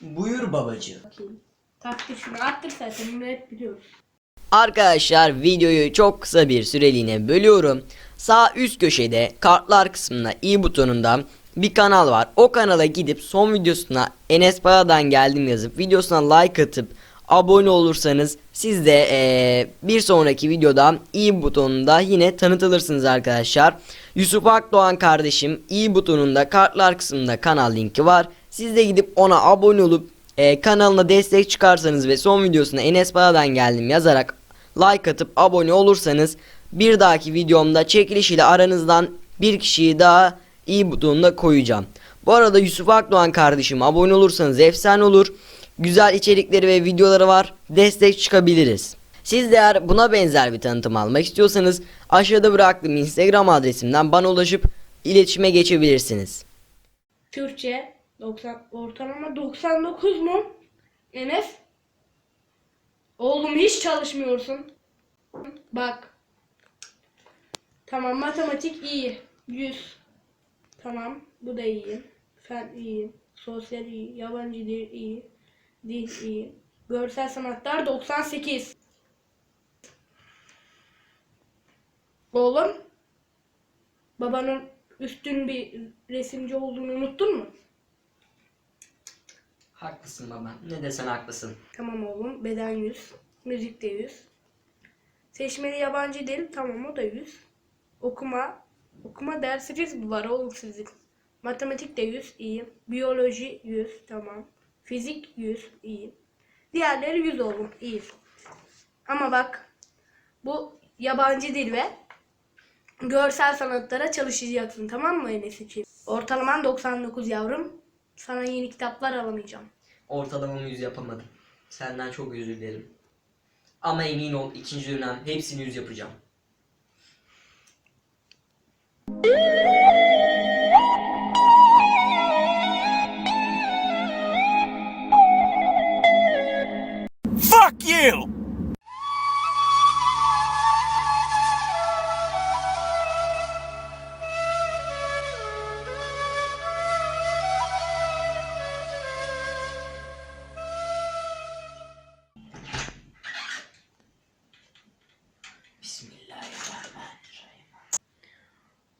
mı babacığım? Bakayım. Taktır şunu attır zaten bunu hep biliyoruz. Arkadaşlar videoyu çok kısa bir süreliğine bölüyorum. Sağ üst köşede kartlar kısmında i butonunda bir kanal var. O kanala gidip son videosuna Enes Baya'dan geldim yazıp videosuna like atıp abone olursanız siz de eee, bir sonraki videoda i butonunda yine tanıtılırsınız arkadaşlar. Yusuf Akdoğan kardeşim i butonunda kartlar kısmında kanal linki var. Siz de gidip ona abone olup e, kanalına destek çıkarsanız ve son videosuna Enes Baya'dan geldim yazarak like atıp abone olursanız bir dahaki videomda çekiliş ile aranızdan bir kişiyi daha iyi butonuna koyacağım. Bu arada Yusuf Akdoğan kardeşim abone olursanız efsane olur. Güzel içerikleri ve videoları var. Destek çıkabiliriz. Siz de eğer buna benzer bir tanıtım almak istiyorsanız aşağıda bıraktığım Instagram adresimden bana ulaşıp iletişime geçebilirsiniz. Türkçe 90 ortalama 99 mu? Enes? Oğlum hiç çalışmıyorsun. Bak. Tamam matematik iyi. 100. Tamam bu da iyi. Fen iyi. Sosyal iyi. Yabancı dil iyi. Dil iyi. Görsel sanatlar 98. Oğlum. Babanın üstün bir resimci olduğunu unuttun mu? Haklısın baba. Ne desen haklısın. Tamam oğlum. Beden 100. Müzik de 100. Seçmeli yabancı dil. Tamam o da 100. Okuma. Okuma dersiniz var oğlum sizin. Matematik de 100. iyi. Biyoloji 100. Tamam. Fizik 100. iyi. Diğerleri 100 oğlum. iyi. Ama bak. Bu yabancı dil ve görsel sanatlara çalışacaksın. Tamam mı Enes için? Ortalaman 99 yavrum. Sana yeni kitaplar alamayacağım. Ortalamamı yüz yapamadım. Senden çok özür dilerim. Ama emin ol ikinci dönem hepsini yüz yapacağım. Fuck you!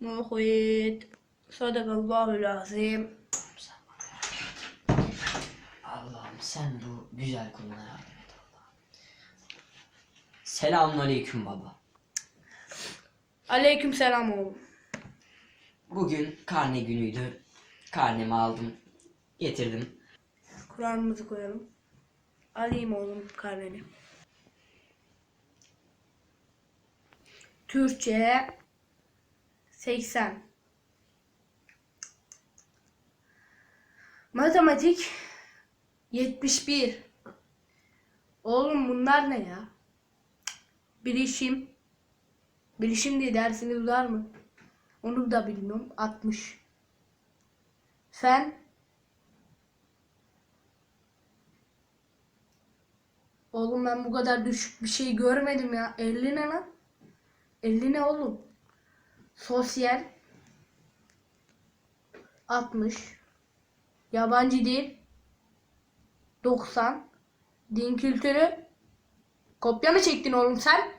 Muhit. Sadakallahu lazim. Allah'ım sen bu güzel kuluna yardım et Allah'ım. Selamünaleyküm baba. Aleyküm selam oğlum. Bugün karne günüydü. Karnemi aldım. Getirdim. Kur'an'ımızı koyalım. Alayım oğlum karneni. Türkçe 80 Matematik 71 Oğlum bunlar ne ya? Bilişim Bilişim diye dersiniz var mı? Onu da bilmiyorum. 60 Fen Oğlum ben bu kadar düşük bir şey görmedim ya. 50 ne lan? 50 ne oğlum? Sosyal 60 Yabancı dil 90 Din kültürü Kopya mı çektin oğlum sen?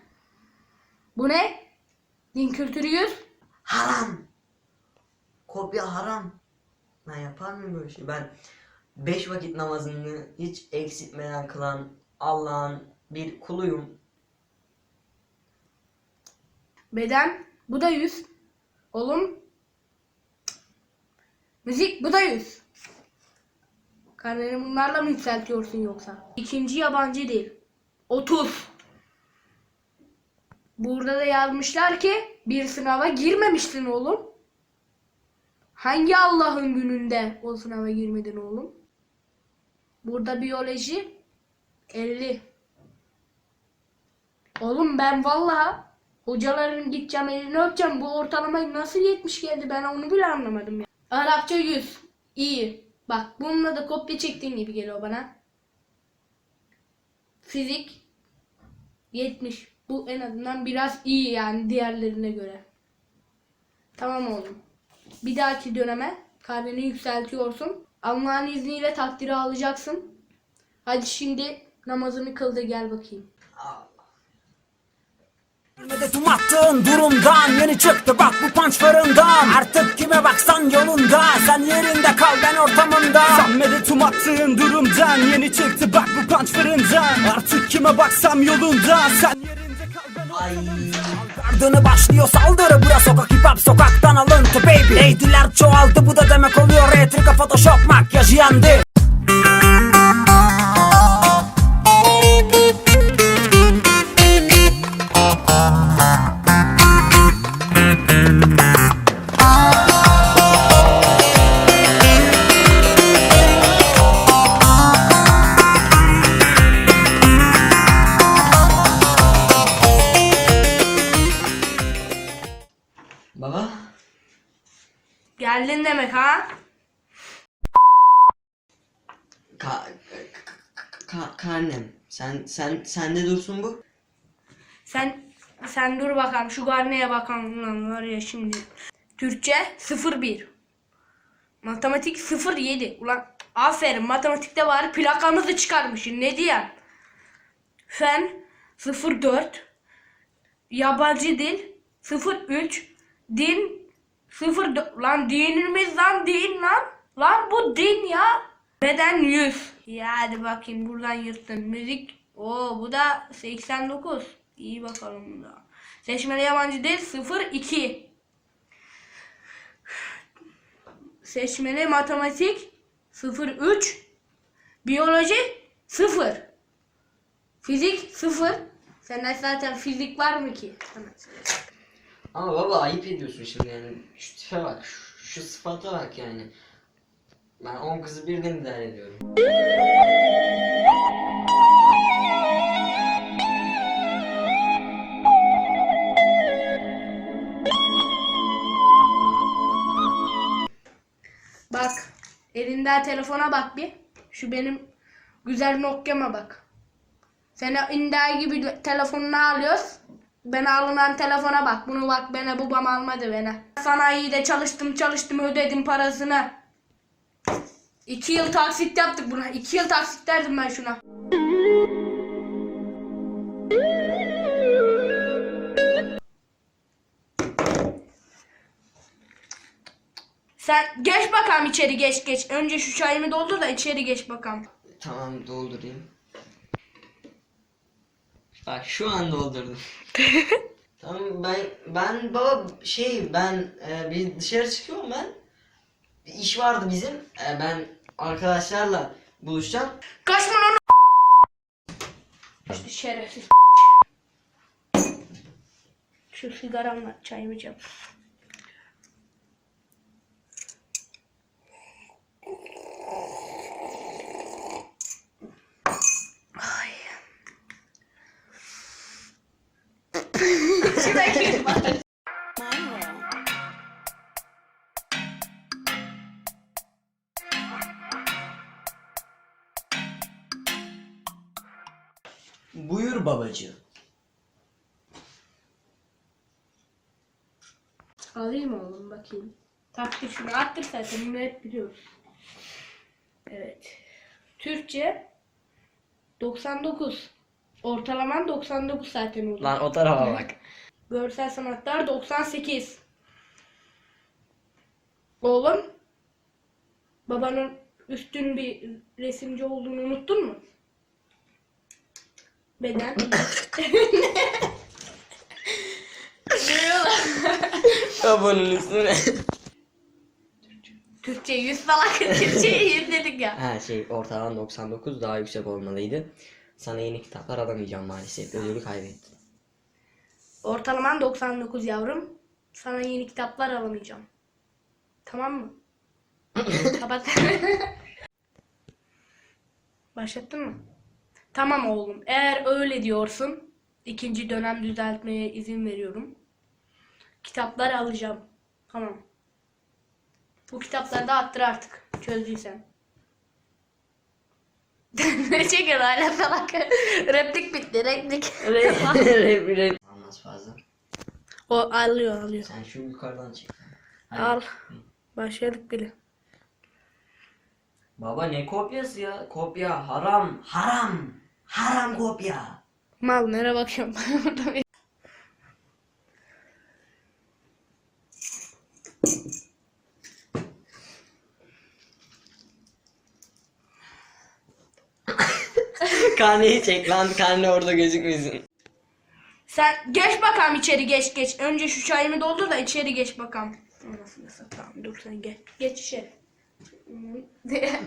Bu ne? Din kültürü 100 Haram. Kopya haram. Ben yapar mıyım böyle şey? Ben beş vakit namazını hiç eksiltmeden kılan Allah'ın bir kuluyum. Beden bu da 100 Oğlum Müzik bu da 100 Karneni bunlarla mı yükseltiyorsun yoksa? İkinci yabancı dil 30 Burada da yazmışlar ki bir sınava girmemiştin oğlum. Hangi Allah'ın gününde o sınava girmedin oğlum? Burada biyoloji 50 Oğlum ben vallahi hocaların gideceğim elini öpeceğim. Bu ortalamayı nasıl 70 geldi ben onu bile anlamadım ya. Arapça 100. İyi. Bak bununla da kopya çektiğin gibi geliyor bana. Fizik 70. Bu en azından biraz iyi yani diğerlerine göre. Tamam oğlum. Bir dahaki döneme karneni yükseltiyorsun. Allah'ın izniyle takdiri alacaksın. Hadi şimdi namazını kıl da gel bakayım. Medetum attığın durumdan yeni çıktı bak bu punch fırından. Artık kime baksan yolunda sen yerinde kal ben ortamında. Sen medetum attığın durumdan yeni çıktı bak bu punch fırından. Artık kime baksam yolunda sen yerinde kal ben ortamında. Gardını başlıyor saldırı. Bura sokak hip hop sokaktan alıntı baby. Leydiler çoğaldı bu da demek oluyor. Retrika photoshop makyajı yandı Geldin demek ha? Ka ka karnem. Sen sen sende dursun bu. Sen sen dur bakalım şu karneye bakalım lan var ya şimdi. Türkçe 01. Matematik 07. Ulan aferin matematikte var plakamızı çıkarmışsın ne diyeyim. Fen 04. Yabancı dil 03. Din 04. Lan dinimiz lan din lan. Lan bu din ya. Beden 100. Ya hadi bakayım buradan yırttın. Müzik. Oo bu da 89. İyi bakalım da. Seçmeli yabancı dil 02. Seçmeli matematik 03. Biyoloji 0. Fizik 0. Sende zaten fizik var mı ki? Söyle. Ama baba ayıp ediyorsun şimdi yani. Şu tipe bak. Şu, şu sıfata bak yani. Ben 10 kızı birden idare ediyorum. Bak. Elinde telefona bak bir. Şu benim güzel Nokia'ma bak. Sen indiği gibi telefonunu alıyoruz. Ben alınan telefona bak. Bunu bak bana babam almadı bana. Sanayide çalıştım çalıştım ödedim parasını. İki yıl taksit yaptık buna. İki yıl taksit derdim ben şuna. Sen geç bakalım içeri geç geç. Önce şu çayımı doldur da içeri geç bakalım. Tamam doldurayım. Bak şu an doldurdum. tamam ben ben baba şey ben e, bir dışarı çıkıyorum ben. Bir iş vardı bizim. E, ben arkadaşlarla buluşacağım. Kaçma lan. İşte şerefsiz. Şu sigaramla çayımı içeceğim. Bari. Buyur babacığım. Alayım oğlum bakayım. Taktır şunu attır zaten bunu hep biliyoruz. Evet. Türkçe 99. Ortalaman 99 zaten oldu. Lan o tarafa bak. Görsel sanatlar 98. Oğlum babanın üstün bir resimci olduğunu unuttun mu? Beden. Babanın üstüne. Türkçe 100 falan Türkçe 100 dedik ya. ha şey ortalama 99 daha yüksek olmalıydı. Sana yeni kitaplar alamayacağım maalesef. Ödülü kaybettim. Ortalaman 99 yavrum. Sana yeni kitaplar alamayacağım. Tamam mı? Kapat. Başlattın mı? Tamam oğlum. Eğer öyle diyorsun, ikinci dönem düzeltmeye izin veriyorum. Kitaplar alacağım. Tamam. Bu kitapları da attır artık. Çözdüysen. ne çekiyor hala salak. replik bitti replik. Rap Almaz fazla. o alıyor alıyor. Sen şu yukarıdan çek. Hadi. Al. Başladık bile. Baba ne kopyası ya? Kopya haram. Haram. Haram kopya. Mal nereye bakıyorum ben burada bir- Karneyi çek lan karne orada gözükmesin. Sen geç bakalım içeri geç geç. Önce şu çayımı doldur da içeri geç bakalım. Anasını satayım. Dur sen geç. Geç içeri.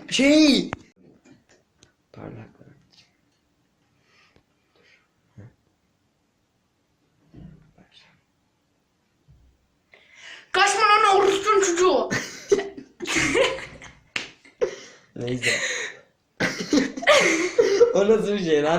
Şey. Parlaklar. Kaçma lan oruçtun çocuğu. Neyse. o nasıl bir şey lan?